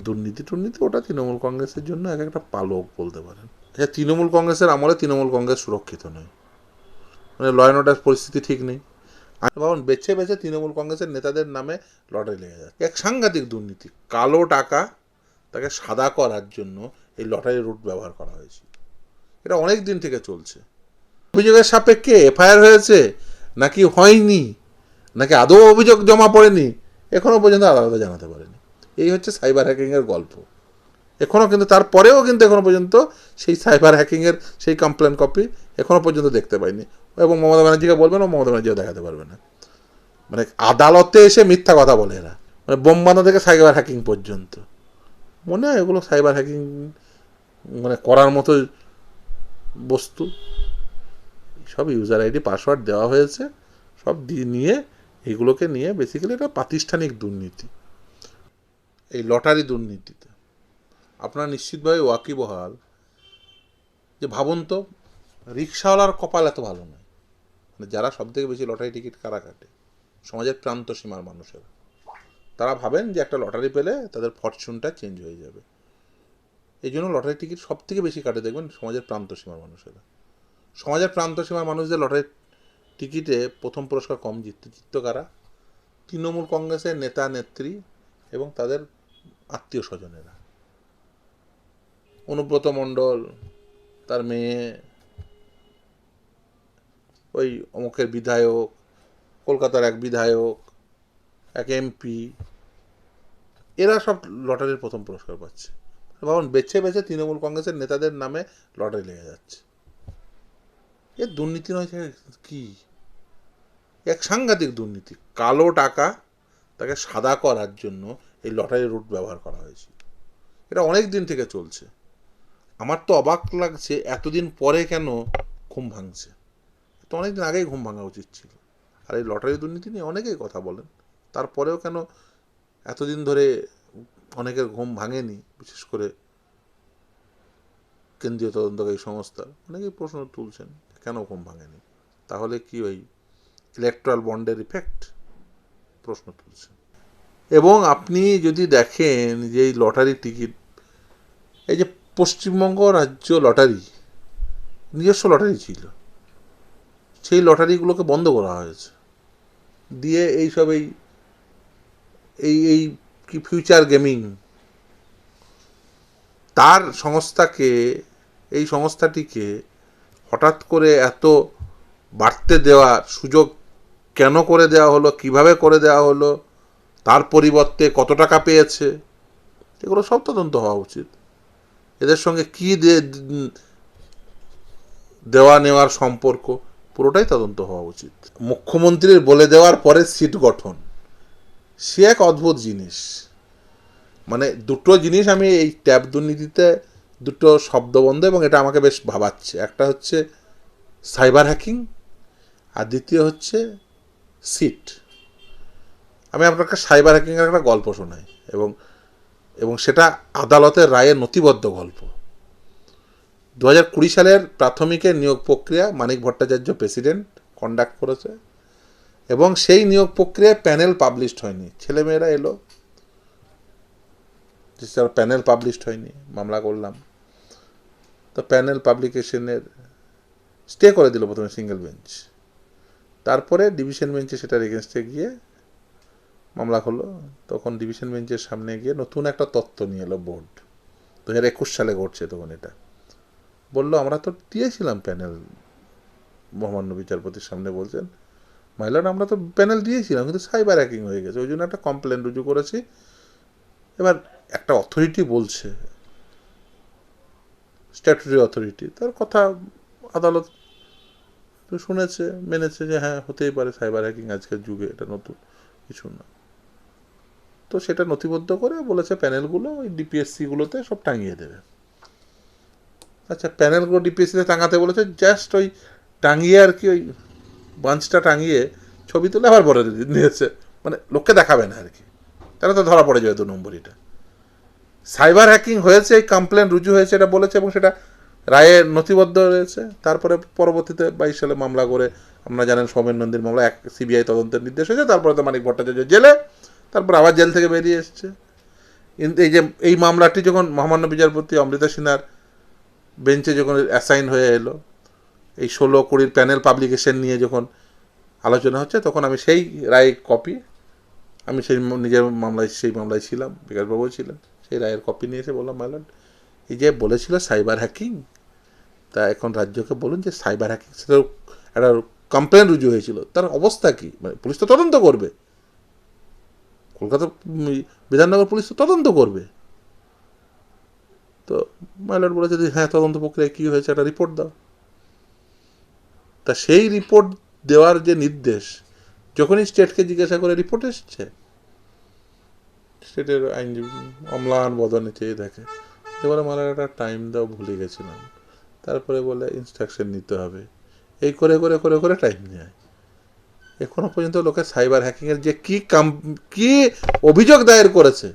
দুর্নীতি টুর্নীতি, ওটা তৃণমূল কংগ্রেসের জন্য এক একটা পালক বলতে পারেন। আচ্ছা তৃণমূল কংগ্রেসের আমলে তৃণমূল কংগ্রেস সুরক্ষিত নয়। মানে লয় অর্ডার পরিস্থিতি ঠিক নেই। আর ভাবুন, বেছে বেছে তৃণমূল কংগ্রেসের নেতাদের নামে লটারি লেগে যাচ্ছে। এক সাংঘাতিক দুর্নীতি, কালো টাকা তাকে সাদা করার জন্য এই লটারি রুট ব্যবহার করা হয়েছে। এটা অনেক দিন থেকে চলছে। অভিযোগের সাপেক্ষে এফআইআর হয়েছে, নাকি হয়নি, নাকি আদৌ অভিযোগ জমা পড়েনি এখনও পর্যন্ত আদালতে জানাতে পারেনি। এই হচ্ছে সাইবার হ্যাকিংয়ের গল্প। এখনও কিন্তু তারপরেও কিন্তু এখনও পর্যন্ত সেই সাইবার হ্যাকিংয়ের সেই কমপ্লেন কপি এখনও পর্যন্ত দেখতে পাইনি। এবং মমতা ব্যানার্জিকে বলবেন ও মমতা ব্যানার্জিও দেখাতে পারবে না। মানে আদালতে এসে মিথ্যা কথা বলে এরা। মানে বোম বাঁধা থেকে সাইবার হ্যাকিং পর্যন্ত। মনে হয় এগুলো সাইবার হ্যাকিং মানে করার মতো বস্তু। সব ইউজার আইডি পাসওয়ার্ড দেওয়া হয়েছে। সব দিয়ে নিয়ে এগুলোকে নিয়ে বেসিক্যালি এটা প্রাতিষ্ঠানিক দুর্নীতি। এই লটারি দুর্নীতিতে। আপনারা নিশ্চিতভাবে ওয়াকিবহাল যে ভাবুন তো, রিক্সাওয়ালার কপাল এত ভালো নয়। মানে যারা সব থেকে বেশি লটারি টিকিট কারা কাটে? সমাজের প্রান্ত সীমার মানুষেরা। তারা ভাবেন যে একটা লটারি পেলে তাদের ফরচুনটা চেঞ্জ হয়ে যাবে। এই জন্য লটারি টিকিট সব থেকে বেশি কাটে দেখবেন সমাজের প্রান্ত সীমার মানুষেরা। সমাজের প্রান্ত সীমার মানুষদের লটারি টিকিটে প্রথম পুরস্কার কম জিততে জিতত কারা? তৃণমূল কংগ্রেসের নেতা, নেত্রী এবং তাদের আত্মীয় স্বজনেরা অনুব্রত মণ্ডল, তার মেয়ে, ওই অমুকের বিধায়ক, কলকাতার এক বিধায়ক, এক এমপি, এরা সব লটারির প্রথম পুরস্কার পাচ্ছে। ভাবুন, বেছে বেছে তৃণমূল কংগ্রেসের নেতাদের নামে লটারি লেগে যাচ্ছে। এ দুর্নীতি নয় কি? এক সাংঘাতিক দুর্নীতি। কালো টাকা তাকে সাদা করার জন্য এই লটারি রুট ব্যবহার করা হয়েছে। এটা অনেক দিন থেকে চলছে। আমার তো অবাক লাগছে, এতদিন পরে কেন ঘুম ভাঙছে? তো অনেক দিন আগেই ঘুম ভাঙা উচিত ছিল। আর এই লটারি দুর্নীতি নিয়ে অনেকেই কথা বলেন। তারপরেও কেন এতদিন ধরে অনেকের ঘুম ভাঙেনি, বিশেষ করে কেন্দ্রীয় তদন্তকারী সংস্থা? অনেকেই প্রশ্ন তুলছেন, কেন ঘুম ভাঙেনি? তাহলে কি ওই ইলেকট্রাল বন্ডের ইফেক্ট প্রশ্ন তুলছেন। এবং আপনি যদি দেখেন যে এই লটারি টিকিট, এই যে পশ্চিমবঙ্গ রাজ্য লটারি, নিজস্ব লটারি ছিল, সেই লটারিগুলোকে বন্ধ করা হয়েছে। দিয়ে এইসব এই এই এই কি ফিউচার গেমিং তার সংস্থাকে, এই সংস্থাটিকে হঠাৎ করে এত বাড়তে দেওয়ার সুযোগ কেন করে দেওয়া হলো, কীভাবে করে দেওয়া হলো তার পরিবর্তে কত টাকা পেয়েছে? এগুলো সব তদন্ত হওয়া উচিত। এদের সঙ্গে কি দেওয়া নেওয়ার সম্পর্ক, পুরোটাই তদন্ত হওয়া উচিত। মুখ্যমন্ত্রীর বলে দেওয়ার পরে সিট গঠন। সে এক অদ্ভুত জিনিস। মানে দুটো জিনিস আমি এই ট্যাব দুর্নীতিতে দুটো শব্দবন্ধ এবং এটা আমাকে বেশ ভাবাচ্ছে। একটা হচ্ছে সাইবার হ্যাকিং আর দ্বিতীয় হচ্ছে সিট। আমি আপনাকে সাইবার হ্যাকিংয়ের একটা গল্প শোনাই এবং এবং সেটা আদালতের রায়ে নথিবদ্ধ গল্প। দু হাজার কুড়ি সালের প্রাথমিকের নিয়োগ প্রক্রিয়া মানিক ভট্টাচার্য প্রেসিডেন্ট কন্ডাক্ট করেছে এবং সেই নিয়োগ প্রক্রিয়ায় প্যানেল পাবলিশড হয়নি। ছেলেমেয়েরা এলো প্যানেল পাবলিশড হয়নি, মামলা করলাম। তো প্যানেল পাবলিকেশনের স্টে করে দিল প্রথমে সিঙ্গেল বেঞ্চ তারপরে ডিভিশন বেঞ্চে সেটার এগেনস্টে গিয়ে মামলা হলো তখন ডিভিশন বেঞ্চের সামনে গিয়ে নতুন একটা তত্ত্ব নিয়ে এলো বোর্ড দু হাজার একুশ সালে ঘটছে তখন এটা। বলল, আমরা তো দিয়েছিলাম প্যানেল মহামান্য বিচারপতির সামনে বলছেন মহিলারা আমরা তো প্যানেল দিয়েছিলাম, কিন্তু সাইবার হ্যাকিং হয়ে গেছে। ওই জন্য একটা কমপ্লেন রুজু করেছি। এবার একটা অথরিটি বলছে স্ট্যাটুটারি অথরিটি তার কথা আদালত শুনেছে, মেনেছে যে হ্যাঁ হতেই পারে সাইবার হ্যাকিং আজকের যুগে এটা নতুন কিছু না। তো সেটা নথিবদ্ধ করে বলেছে প্যানেলগুলো, ওই ডিপিএসসিগুলোতে সব টাঙিয়ে দেবে। আচ্ছা প্যানেলগুলো ডিপিএসসিতে টাঙাতে বলেছে জাস্ট ওই টাঙিয়ে আর কি, ওই বাঞ্চটা টাঙিয়ে ছবি তুলে আবার পরে দিয়েছে। মানে লোককে দেখাবে না আর কি। তাহলে তো ধরা পড়ে যাবে দু নম্বরিটা। সাইবার হ্যাকিং হয়েছে, এই কমপ্লেন রুজু হয়েছে, এটা বলেছে এবং সেটা রায়ে নথিবদ্ধ রয়েছে। তারপরে পরবর্তীতে বাইশ সালে মামলা করে, আপনারা জানেন সৌমেন নন্দীর মামলা এক সিবিআই তদন্তের নির্দেশ হয়েছে, তারপরে তো মানিক ভট্টাচার্য জেলে। তারপর আবার জেল থেকে বেরিয়ে এসছে। এই যে, এই মামলাটি যখন মহামান্য বিচারপতি অমৃতা সিনহার বেঞ্চে যখন অ্যাসাইন হয়ে এলো, এই ষোলো কুড়ির প্যানেল পাবলিকেশন নিয়ে যখন আলোচনা হচ্ছে, তখন আমি সেই রায় কপি আমি সেই নিজের মামলায়, সেই মামলায় ছিলাম বিকাশবাবু ছিলেন, সেই রায়ের কপি নিয়ে এসে বললাম মাইলন এই যে বলেছিল সাইবার হ্যাকিং, তা এখন রাজ্যকে বলুন যে সাইবার হ্যাকিং সেটা একটা কমপ্লেন রুজু হয়েছিল, তার অবস্থা কি? মানে পুলিশ তো তদন্ত করবে। কলকাতা বিধাননগর পুলিশ তো তদন্ত করবে। তো মাইলট বলেছে যে হ্যাঁ তদন্ত প্রক্রিয়ায় কী হয়েছে একটা রিপোর্ট দাও। তা সেই রিপোর্ট দেওয়ার যে নির্দেশ, যখনই স্টেটকে জিজ্ঞাসা করে রিপোর্ট এসছে স্টেটের আইনজীবী অম্লান বদনে চেয়ে দেখে এবারে মালার, একটা টাইম দাও, ভুলে গেছিলাম। তারপরে বলে ইনস্ট্রাকশন নিতে হবে। এই করে করে করে করে টাইম নেয়। এখনও পর্যন্ত লোকে সাইবার হ্যাকিংয়ের যে কি কাম, কি অভিযোগ দায়ের করেছে,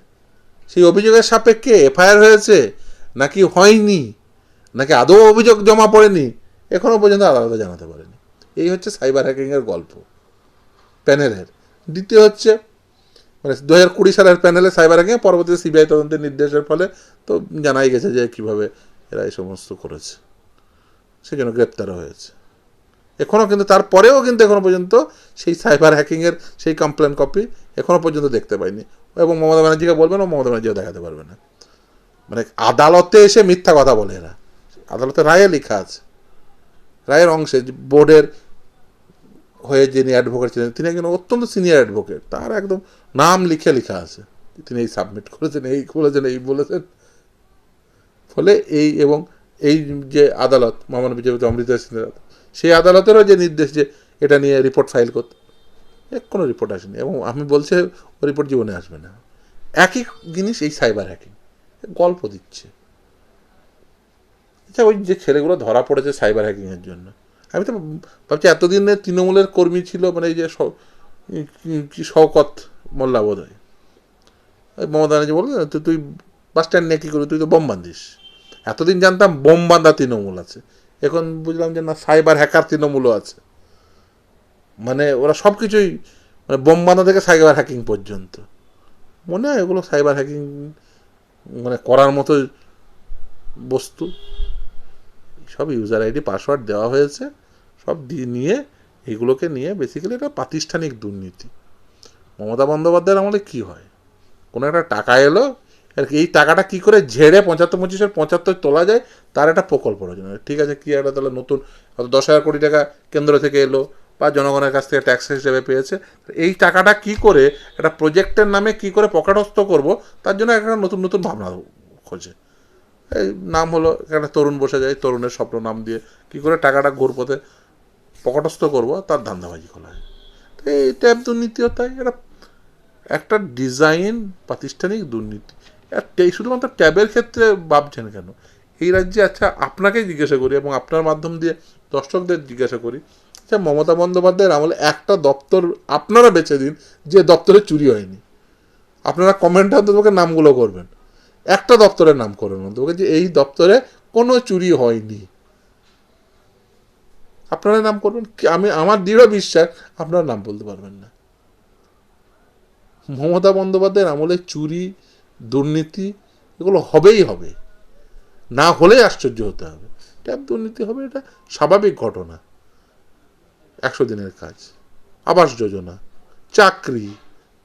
সেই অভিযোগের সাপেক্ষে এফআইআর হয়েছে, নাকি হয়নি, নাকি আদৌ অভিযোগ জমা পড়েনি, এখনও পর্যন্ত আদালতে জানাতে পারেনি। এই হচ্ছে সাইবার হ্যাকিংয়ের গল্প, প্যানেলের। দ্বিতীয় হচ্ছে মানে দু হাজার কুড়ি সালের প্যানেলে সাইবার হ্যাকিং পরবর্তী সিবিআই তদন্তের নির্দেশের ফলে তো জানাই গেছে যে কীভাবে এরা এই সমস্ত করেছে, সেজন্য গ্রেপ্তারও হয়েছে। এখনও কিন্তু তারপরেও কিন্তু এখনও পর্যন্ত সেই সাইবার হ্যাকিংয়ের সেই কমপ্লেন কপি এখনও পর্যন্ত দেখতে পাইনি। এবং মমতা ব্যানার্জিকে বলবেন ও মমতা ব্যানার্জিও দেখাতে পারবে না। মানে আদালতে এসে মিথ্যা কথা বলে এরা। আদালতে রায়ে লেখা আছে। রায়ের অংশে বোর্ডের হয়ে যিনি অ্যাডভোকেট ছিলেন তিনি একজন অত্যন্ত সিনিয়র অ্যাডভোকেট তার একদম নাম লিখে লেখা আছে। তিনি এই সাবমিট করেছেন এই করেছেন এই বলেছেন। ফলে এই এবং এই যে আদালত মহামান্য বিচারপতি অমৃতা আদালত, সেই আদালতেরও যে নির্দেশ যে এটা নিয়ে রিপোর্ট ফাইল করতে এ কোনো রিপোর্ট আসেনি এবং আমি বলছি ও রিপোর্ট জীবনে আসবে না। একই জিনিস এই সাইবার হ্যাকিং, গল্প দিচ্ছে। আচ্ছা ওই যে ছেলেগুলো ধরা পড়েছে সাইবার হ্যাকিংয়ের জন্য। আমি তো ভাবছি এতদিনে তৃণমূলের কর্মী ছিল মানে এই যে শওকত মোল্লা বোধ হয় ওই মমতা ব্যানার্জি বলল তুই বাস স্ট্যান্ড নিয়ে কী করবি? তুই তো বোম বান্ধিস। এতদিন জানতাম বোম বাঁধা তৃণমূল আছে। এখন বুঝলাম যে না, সাইবার হ্যাকার তৃণমূলও আছে। মানে ওরা সব কিছুই মানে বোম বাঁধা থেকে সাইবার হ্যাকিং পর্যন্ত। মনে হয় এগুলো সাইবার হ্যাকিং মানে করার মতো বস্তু। সব ইউজার আইডি, পাসওয়ার্ড দেওয়া হয়েছে। সব দিয়ে নিয়ে এগুলোকে নিয়ে বেসিক্যালি এটা প্রাতিষ্ঠানিক দুর্নীতি। মমতা বন্দ্যোপাধ্যায়ের আমলে কী হয়? কোনো একটা টাকা এলো আর এই টাকাটা কি করে ঝেড়ে পঁচাত্তর পঁচিশের পঁচাত্তর তোলা যায়, তার একটা প্রকল্প রচনা ঠিক আছে, কি একটা তাহলে নতুন, হয়তো দশ হাজার কোটি টাকা কেন্দ্র থেকে এলো বা জনগণের কাছ থেকে ট্যাক্স হিসেবে পেয়েছে। এই টাকাটা কি করে, একটা প্রজেক্টের নামে কি করে পকেটস্থ করব, তার জন্য একটা নতুন নতুন ভাবনা খোঁজে। এই নাম হলো, একটা তরুণ বসে যায়, তরুণের স্বপ্ন নাম দিয়ে কি করে টাকাটা ঘুরপথে পকেটস্থ করব, তার ধান্দাবাজি খোলা হয় তো এই ট্যাব দুর্নীতিও তাই এটা একটা ডিজাইন প্রাতিষ্ঠানিক দুর্নীতি। শুধুমাত্র ট্যাবের ক্ষেত্রে ভাবছেন কেন? এই রাজ্যে আচ্ছা আপনাকেই জিজ্ঞাসা করি এবং আপনার মাধ্যম দিয়ে দর্শকদের জিজ্ঞাসা করি আচ্ছা মমতা বন্দ্যোপাধ্যায়ের আমলে একটা দপ্তর আপনারা বেছে দিন যে দপ্তরে চুরি হয়নি। আপনারা কমেন্টে অন্তত নামগুলো করবেন। একটা দপ্তরের নাম করবেন অন্তত যে এই দপ্তরে কোনো চুরি হয়নি। আপনারা নাম করবেন? আমি, আমার দৃঢ় বিশ্বাস আপনারা নাম বলতে পারবেন না। মমতা বন্দ্যোপাধ্যায়ের আমলে চুরি দুর্নীতি, এগুলো হবেই হবে। না হলেই আশ্চর্য হতে হবে। ট্যাব দুর্নীতি হবে, এটা স্বাভাবিক ঘটনা। একশো দিনের কাজ, আবাস যোজনা, চাকরি,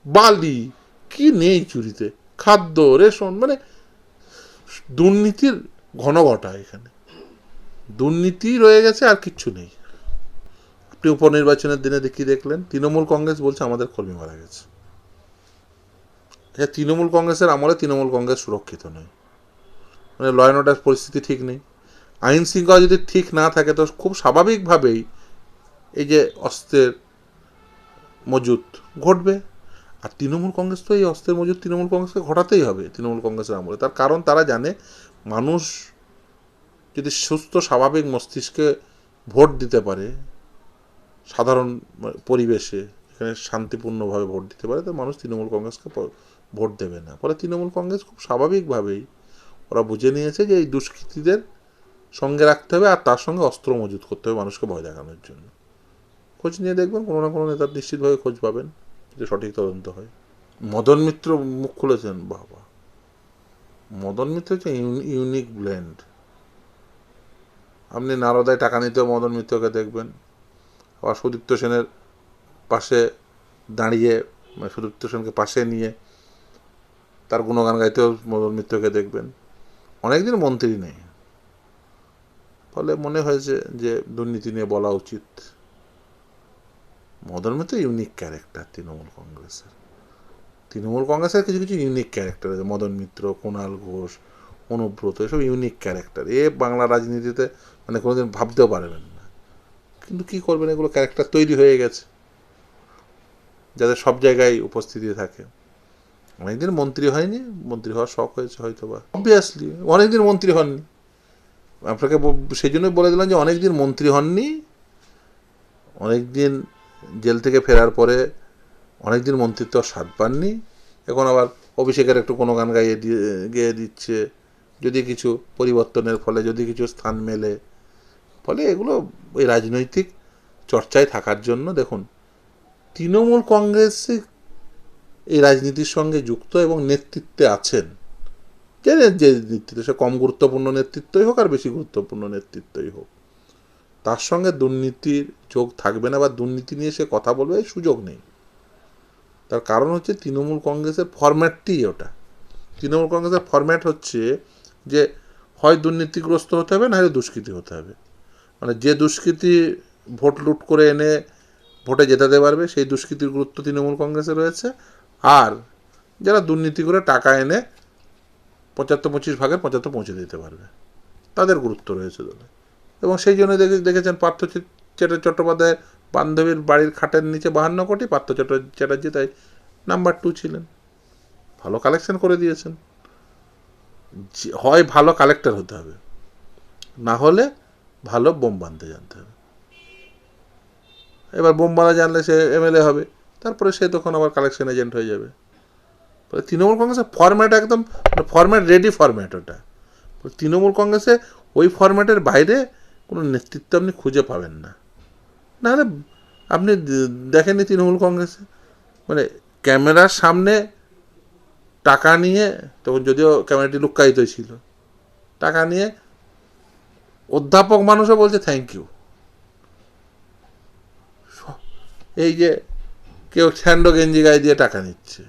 বালি, কি নেই চুরিতে? খাদ্য, রেশন মানে দুর্নীতির ঘন ঘটা এখানে। দুর্নীতি রয়ে গেছে, আর কিচ্ছু নেই। আপনি উপনির্বাচনের দিনে দেখি দেখলেন? তৃণমূল কংগ্রেস বলছে, আমাদের কর্মী মারা গেছে। আচ্ছা তৃণমূল কংগ্রেসের আমলে তৃণমূল কংগ্রেস সুরক্ষিত নয় মানে ল অ্যান্ড পরিস্থিতি ঠিক নেই। আইন শৃঙ্খলা যদি ঠিক না থাকে, তো খুব স্বাভাবিকভাবেই এই যে অস্ত্রের মজুত ঘটবে। আর তৃণমূল কংগ্রেস তো এই অস্ত্রের মজুত তৃণমূল কংগ্রেসকে ঘটাতেই হবে তৃণমূল কংগ্রেসের আমলে। তার কারণ তারা জানে, মানুষ যদি সুস্থ, স্বাভাবিক মস্তিষ্কে ভোট দিতে পারে, সাধারণ পরিবেশে, এখানে শান্তিপূর্ণভাবে ভোট দিতে পারে, তো মানুষ তৃণমূল কংগ্রেসকে ভোট দেবে না। ফলে তৃণমূল কংগ্রেস খুব স্বাভাবিকভাবেই ওরা বুঝে নিয়েছে যে এই দুষ্কৃতীদের সঙ্গে রাখতে হবে আর তার সঙ্গে অস্ত্র মজুত করতে হবে মানুষকে ভয় দেখানোর জন্য। খোঁজ নিয়ে দেখবেন, কোনো না কোনো নেতার নিশ্চিতভাবে খোঁজ পাবেন যে সঠিক তদন্ত হয়। মদন মিত্র মুখ খুলেছেন, বাবা। মদন মিত্র হচ্ছে ইউনিক ব্ল্যান্ড আপনি নারদায় টাকা নিতেও মদন মিত্রকে দেখবেন। আবার সুদীপ্ত সেনের পাশে দাঁড়িয়ে, সুদীপ্ত সেনকে পাশে নিয়ে তার গুণগান গাইতেও মদন মিত্রকে দেখবেন। অনেকদিন মন্ত্রী নেই। ফলে মনে হয়েছে যে দুর্নীতি নিয়ে বলা উচিত। মদন মিত্র ইউনিক ক্যারেক্টার তৃণমূল কংগ্রেসের। তৃণমূল কংগ্রেসের কিছু কিছু ইউনিক ক্যারেক্টার আছে। মদন মিত্র কুণাল ঘোষ, অনুব্রত, এসব ইউনিক ক্যারেক্টার এ বাংলা রাজনীতিতে মানে কোনোদিন ভাবতেও পারবেন না। কিন্তু কি করবেন? এগুলো ক্যারেক্টার তৈরি হয়ে গেছে। যাদের সব জায়গায় উপস্থিতি থাকে। অনেকদিন মন্ত্রী হয়নি, মন্ত্রী হওয়ার শখ হয়েছে হয়তো বা অবভিয়াসলি অনেকদিন মন্ত্রী হননি। আপনাকে সেই জন্যই বলে দিলাম যে অনেকদিন মন্ত্রী হননি, অনেকদিন জেল থেকে ফেরার পরে অনেকদিন মন্ত্রিত্ব স্বাদ পাননি, এখন আবার অভিষেকের একটু কোনো গান গাইয়ে দিয়ে গেয়ে দিচ্ছে, যদি কিছু পরিবর্তনের ফলে, যদি কিছু স্থান মেলে, ফলে এগুলো ওই রাজনৈতিক চর্চায় থাকার জন্য দেখুন, তৃণমূল কংগ্রেসে এই রাজনীতির সঙ্গে যুক্ত এবং নেতৃত্বে আছেন। যে যে নেতৃত্ব, সে কম গুরুত্বপূর্ণ নেতৃত্বই হোক আর বেশি গুরুত্বপূর্ণ নেতৃত্বই হোক। তার সঙ্গে দুর্নীতির যোগ থাকবে না বা দুর্নীতি নিয়ে সে কথা বলবে সুযোগ নেই। তার কারণ হচ্ছে তৃণমূল কংগ্রেসের ফরম্যাটটি ওটা। তৃণমূল কংগ্রেসের ফরম্যাট হচ্ছে যে হয় দুর্নীতিগ্রস্ত হতে হবে, না হয় দুষ্কৃতি হতে হবে। মানে যে দুষ্কৃতি ভোট লুট করে এনে ভোটে জেতাতে পারবে, সেই দুষ্কৃতির গুরুত্ব তৃণমূল কংগ্রেসে রয়েছে। আর যারা দুর্নীতি করে টাকা এনে পঁচাত্তর পঁচিশ ভাগের পঁচাত্তর পৌঁছে দিতে পারবে। তাদের গুরুত্ব রয়েছে দলে। এবং সেই জন্য দেখে, দেখেছেন পার্থ চট্টোপাধ্যায় বান্ধবীর বাড়ির খাটের নিচে বাহান্ন কোটি পার্থ চ্যাটার্জি তাই নাম্বার টু ছিলেন। ভালো কালেকশন করে দিয়েছেন। হয় ভালো কালেক্টর হতে হবে। না হলে ভালো বোম বাঁধতে জানতে হবে। এবার বোম বাঁধা জানলে সে এমএলএ হবে। তারপরে সে তখন আবার কালেকশন এজেন্ট হয়ে যাবে। তৃণমূল কংগ্রেসের ফরম্যাট একদম ফরম্যাট রেডি ফরম্যাট ওটা। তৃণমূল কংগ্রেসে ওই ফরম্যাটের বাইরে কোনো নেতৃত্ব আপনি খুঁজে পাবেন না। নাহলে আপনি দেখেননি তৃণমূল কংগ্রেসে? মানে ক্যামেরার সামনে টাকা নিয়ে, তখন যদিও ক্যামেরাটি লুক্কায়িত ছিল, টাকা নিয়ে অধ্যাপক মানুষও বলছে থ্যাংক ইউ এই যে কেউ স্যান্ডো গেঞ্জি গায়ে দিয়ে টাকা নিচ্ছে।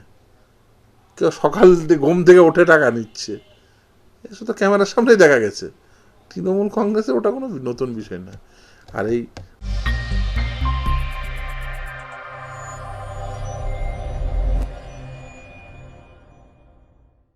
কেউ সকাল ঘুম থেকে উঠে টাকা নিচ্ছে। এসব তো ক্যামেরার সামনেই দেখা গেছে। তৃণমূল কংগ্রেসের ওটা কোনো নতুন বিষয় না। আর এই